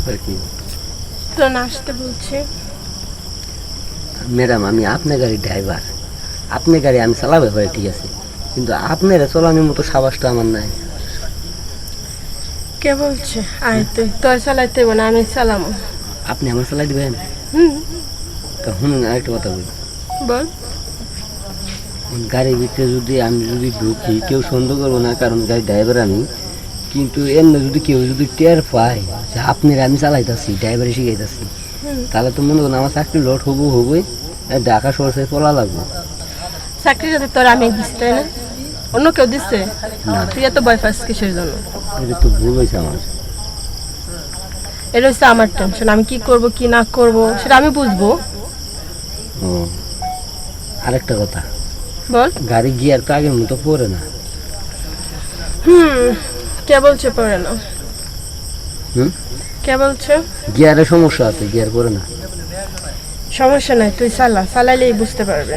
ব্যাপার কি তো বলছি। ম্যাডাম আমি আপনার গাড়ির ড্রাইভার। গাড়ি আমি চালাবে হয় ঠিক আছে? কিন্তু আপনারা চলানোর মতো সাবাসটা আমার নাই। কে বলছে? আয় তুই তোর চালাইতে হবে না আমি চালামো। আপনি আমার চালাই দিবেন? হুম। তা শুনুন আরেকটা কথা বলি। বল। গাড়ির ভিতরে যদি আমি যদি ঢুকি কেউ সন্দেহ করব না কারণ গাড়ি ড্রাইভার আমি। কিন্তু এমনি যদি কেউ যদি টের পায় যে আপনার আমি চালাইতেছি ড্রাইভারে শিখাইতেছি তাহলে তো মনে করুন আমার চাকরি লট হব হবোই আর ঢাকা থেকে পলা লাগবো। চাকরি যদি তোর আমি দিচ্ছি তাই না? অন্য কেউ দিচ্ছে তুই এত ভয় পাস কিসের জন্য? এটা তো ভুল হয়েছে আমার। এটা হচ্ছে আমার টেনশন আমি কি করব কি না করব সেটা আমি বুঝব। ও আরেকটা কথা। বল। গাড়ি গিয়ার তো আগের মতো পড়ে না। হুম। কে বলছে পড়ে না হুম? কে বলছে? গিয়ারে সমস্যা আছে গিয়ার পড়ে না। সমস্যা নাই তুই চালা চালাইলেই বুঝতে পারবে।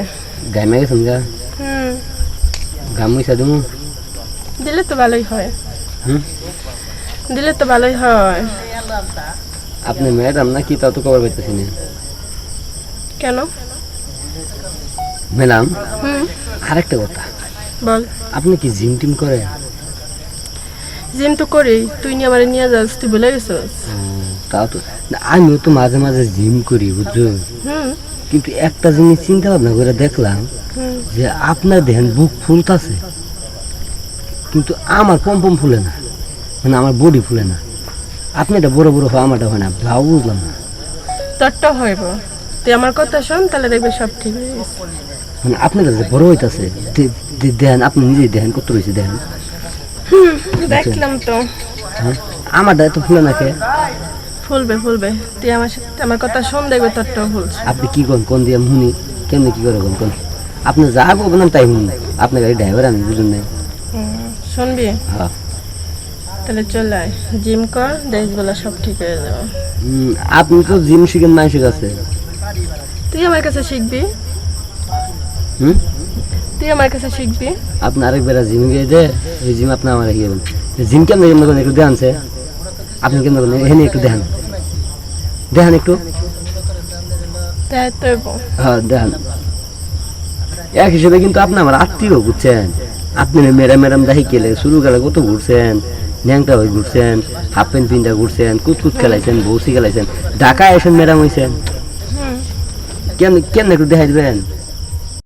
গামে গেছেন গা। হুম। গাম মিশা দেবো দিলে তো ভালোই হয়। হুম? দিলে তো ভালোই হয়। আপনি ম্যাডাম না কি তাও তো খবর পাইতেছি না। কেন? ম্যাডাম হুম। আরেকটা কথা। বল। আপনি কি জিম টিম করেন? জিম তো করি তুই নিয়ে আমার নিয়ে যাস তুই ভুলে গেছিস। তাও তো। আমিও তো মাঝে মাঝে জিম করি বুঝছ? কিন্তু একটা জিনিস চিন্তা ভাবনা করে দেখলাম যে আপনার দেখেন বুক ফুলতাছে কিন্তু আমার পম পম ফুলে না মানে আমার বডি ফুলে না। আপনি এটা বড় বড় হয় আমারটা হয় না ভাও বুঝলাম না। তোরটা হইব। তুই আমার কথা শোন তাহলে দেখবি সব ঠিক হয়ে গেছে। মানে আপনার যে বড় হইতাছে দেন আপনি নিজেই দেখেন কত রয়েছে দেখেন দেখলাম তো। আমারটা এত ফুলে না কে ফুলবে ফুলবে তুই আমার সাথে আমার কথা শোন দেখবে তোরটাও ফুলছে আপনি কি করেন? কোন দিয়ে শুনি কেমনি কি করে কোন কোন? আপনি যা বলবেন আমি তাই শুনি। আপনার গাড়ি ড্রাইভার আমি বুঝুন নাই। শুনবি? হ্যাঁ। তাহলে চল আয়। জিম কর দেশবেলা সব ঠিক হয়ে যাবে। আপনি তো জিম শিখেন মানুষের কাছে তুই আমার কাছে শিখবি? হুম? তুই আমার কাছে শিখবি। আপনি আরেকবার জিম গিয়ে দে ওই জিম আপনি আমার গিয়ে জিম কেমন কেমন করেন একটু দেখান সে? আপনি কেমন করেন? এখানে একটু দেখান। দেখান একটু। হ্যাঁ দেখান। এক হিসেবে কিন্তু আপনি আমার আত্মীয় বুঝছেন? আপনি মেরাম মেরাম দাহি কেলে শুরু গেলে কত ঘুরছেন ন্যাংটা হয়ে ঘুরছেন হাফ প্যান্ট পিন্টা ঘুরছেন কুতকুত খেলাইছেন বৌসি খেলাইছেন ঢাকা এসেন হইছেন। হুম। কেন কেন একটু দেখাই দিবেন?